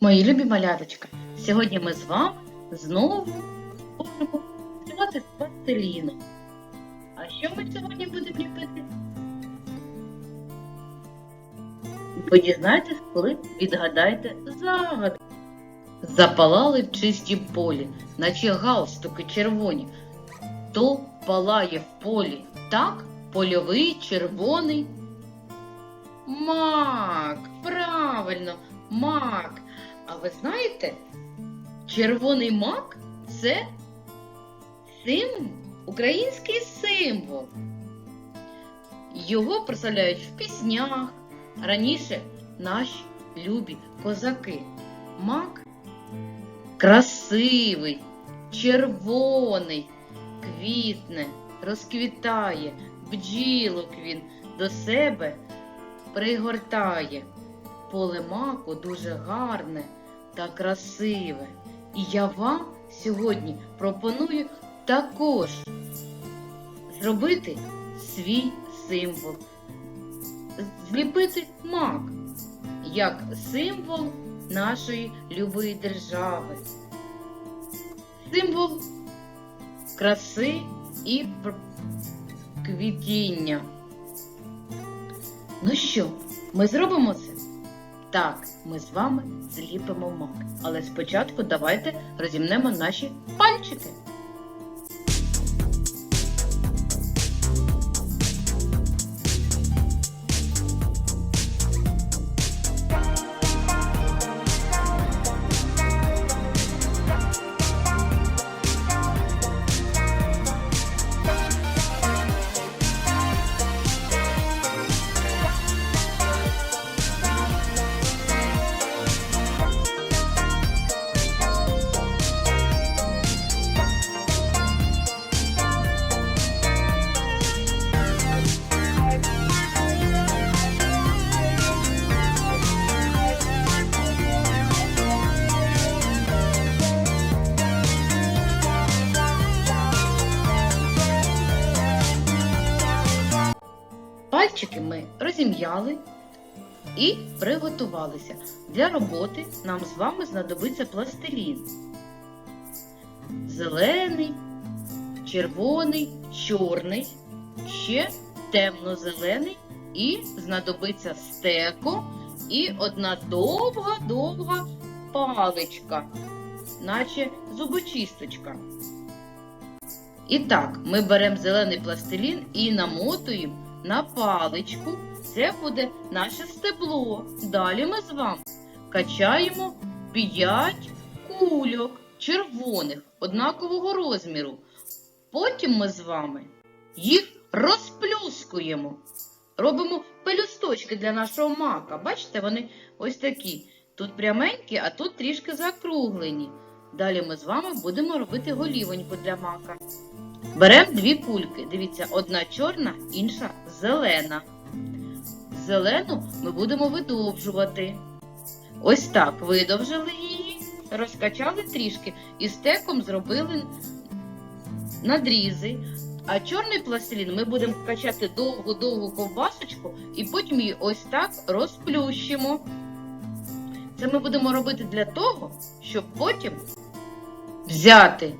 Мої любі маляточка, сьогодні ми з вами знову будемо працювати з пластиліном. А що ми сьогодні будемо ліпити? Ви дізнаєтесь, коли відгадаєте загадку. Запалали в чистім полі, наче галстуки червоні. То палає в полі так польовий червоний. Мак, правильно, мак. А ви знаєте, червоний мак це символ, український символ. Його прославляють в піснях. Раніше наші любі козаки. Мак красивий, червоний, квітне, розквітає, бджілок він до себе пригортає. Поле маку дуже гарне та красиве. І я вам сьогодні пропоную також зробити свій символ. Зліпити мак як символ нашої любої держави. Символ краси і квітіння. Ну що, ми зробимо це? Так, ми з вами зліпимо мак. Але спочатку давайте розімнемо наші пальчики. Пальчики ми розім'яли і приготувалися. Для роботи нам з вами знадобиться пластилін. Зелений, червоний, чорний, ще темно-зелений і знадобиться стеко і одна довга-довга паличка, наче зубочисточка. І так, ми беремо зелений пластилін і намотуємо на паличку. Це буде наше стебло. Далі ми з вами качаємо 5 кульок червоних однакового розміру. Потім ми з вами їх розплюскуємо. Робимо пелюсточки для нашого мака. Бачите, вони ось такі. Тут пряменькі, а тут трішки закруглені. Далі ми з вами будемо робити голівоньку для мака. Беремо дві кульки. Дивіться, одна чорна, інша зелена. Зелену ми будемо видовжувати. Ось так видовжили її, розкачали трішки і стеком зробили надрізи. А чорний пластилін ми будемо качати довгу-довгу ковбасочку і потім її ось так розплющимо. Це ми будемо робити для того, щоб потім взяти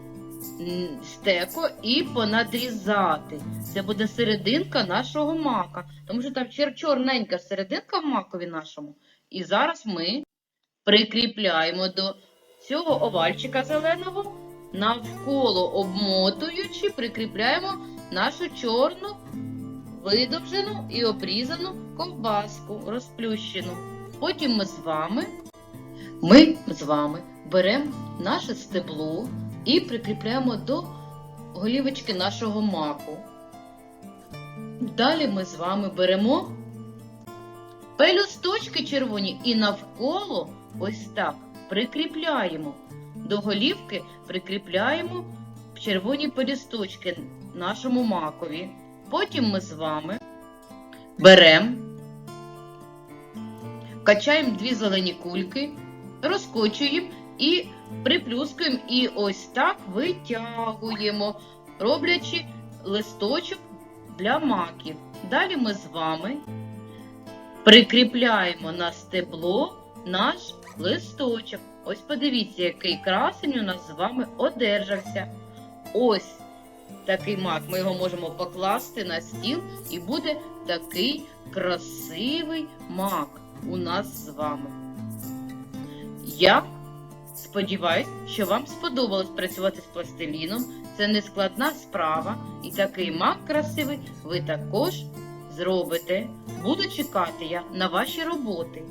стеко і понадрізати. Це буде серединка нашого мака. Тому що там чор- чорненька серединка в макові нашому. І зараз ми прикріпляємо до цього овальчика зеленого, навколо обмотуючи, прикріпляємо нашу чорну видовжену і обрізану ковбаску, розплющену. Потім ми з вами, ми з вами беремо наше стебло і прикріпляємо до голівочки нашого маку. Далі ми з вами беремо пелюсточки червоні і навколо ось так прикріпляємо. До голівки прикріпляємо червоні пелюсточки нашому макові. Потім ми з вами беремо, качаємо дві зелені кульки, розкочуємо і приплюскуємо і ось так витягуємо, роблячи листочок для маків. Далі ми з вами прикріпляємо на стебло наш листочок. Ось подивіться, який красень у нас з вами одержався. Ось такий мак. Ми його можемо покласти на стіл, і буде такий красивий мак у нас з вами. Я сподіваюсь, що вам сподобалось працювати з пластиліном. Це не складна справа, і такий мак красивий ви також зробите. Буду чекати я на ваші роботи.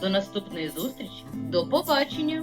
До наступної зустрічі. До побачення!